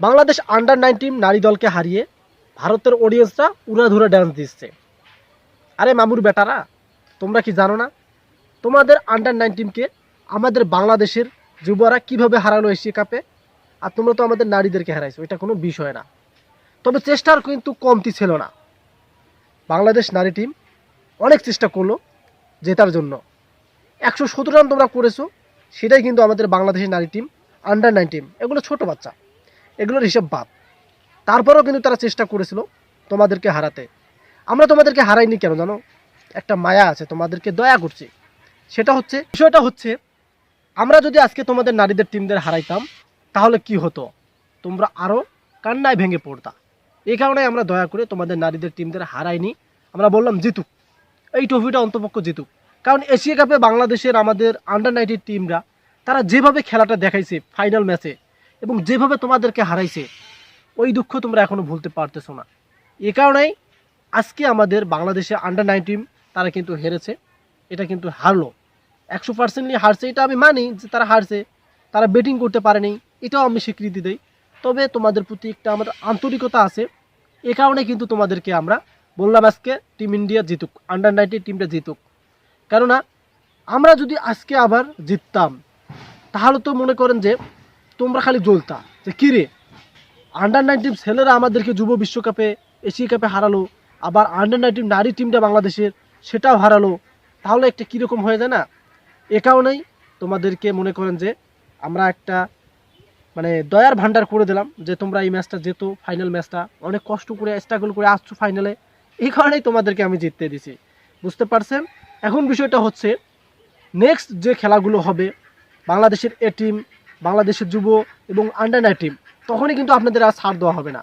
Bangladesh under nineteen নারী দলকে হারিয়ে ভারতের অডিয়েন্সরা উড়াধুরা ড্যান্স দিচ্ছে। আরে মামুর বেটারা, তোমরা কি জানো না? তোমাদের আন্ডার নাইনটিনকে আমাদের বাংলাদেশের যুবরা কীভাবে হারালো এশিয়া কাপে? আর তোমরা তো আমাদের নারীদেরকে হারাইছো, এটা কোনো বিষয় না। তবে চেষ্টার কিন্তু কমতি ছিল না। বাংলাদেশ নারী টিম অনেক চেষ্টা করল জেতার জন্য। একশো সতেরো রান তোমরা করেছ, সেটাই কিন্তু আমাদের বাংলাদেশের নারী টিম আন্ডার নাইনটিন এগুলো ছোট বাচ্চা। এগুলোর হিসাব বাদ। তারপরেও কিন্তু তারা চেষ্টা করেছিল তোমাদেরকে হারাতে। আমরা তোমাদেরকে হারাইনি কেন জানো? একটা মায়া আছে, তোমাদেরকে দয়া করছি। সেটা হচ্ছে, বিষয়টা হচ্ছে, আমরা যদি আজকে তোমাদের নারীদের, টিমদের হারাইতাম, তাহলে কি হতো? তোমরা আরও কান্নায় ভেঙে পড়তা। এই কারণে আমরা দয়া করে তোমাদের নারীদের, টিমদের হারাইনি। আমরা বললাম, জিতুক। এই ট্রফিটা অন্তপক্ষ জিতুক। কারণ এশিয়া কাপে বাংলাদেশের আমাদের আন্ডার নাইনটিন টিমরা তারা যেভাবে খেলাটা দেখাইছে ফাইনাল ম্যাচে এবং যেভাবে তোমাদেরকে হারাইছে, ওই দুঃখ তোমরা এখনও ভুলতে পারতেছো না। এ কারণেই আজকে আমাদের বাংলাদেশে আন্ডার নাইনটিন তারা কিন্তু হেরেছে, এটা কিন্তু হারলো। একশো পার্সেন্টলি হারছে, এটা আমি মানি যে তারা হারছে, তারা ব্যাটিং করতে পারেনি, এটাও আমি স্বীকৃতি দিই। তবে তোমাদের প্রতি একটা আমাদের আন্তরিকতা আছে, এ কারণে কিন্তু তোমাদেরকে আমরা বললাম আজকে টিম ইন্ডিয়া জিতুক আন্ডার নাইনটিন টিমটা জিতুক। কেননা, আমরা যদি আজকে আবার জিততাম, তাহলে তো মনে করেন যে তোমরা খালি জ্বলতা। যে কী রে আন্ডার নাইনটিন ছেলেরা আমাদেরকে যুব বিশ্বকাপে, এশিয়া কাপে হারালো, আবার আন্ডার নাইনটিন নারী টিমটা বাংলাদেশের, সেটাও হারালো। তাহলে একটা কীরকম হয়ে যায় না? এ কারণেই তোমাদেরকে মনে করেন যে আমরা একটা মানে দয়ার ভান্ডার করে দিলাম যে তোমরা এই ম্যাচটা যেত ফাইনাল ম্যাচটা। অনেক কষ্ট করে স্ট্রাগল করে আসছো ফাইনালে এই কারণেই তোমাদেরকে আমি জিততে দিছি। বুঝতে পারছেন? এখন বিষয়টা হচ্ছে নেক্সট যে খেলাগুলো হবে, বাংলাদেশের এ টিম বাংলাদেশের যুব এবং আন্ডার নাইনটিন তখনই কিন্তু আপনাদের আর ছাড় দেওয়া হবে না।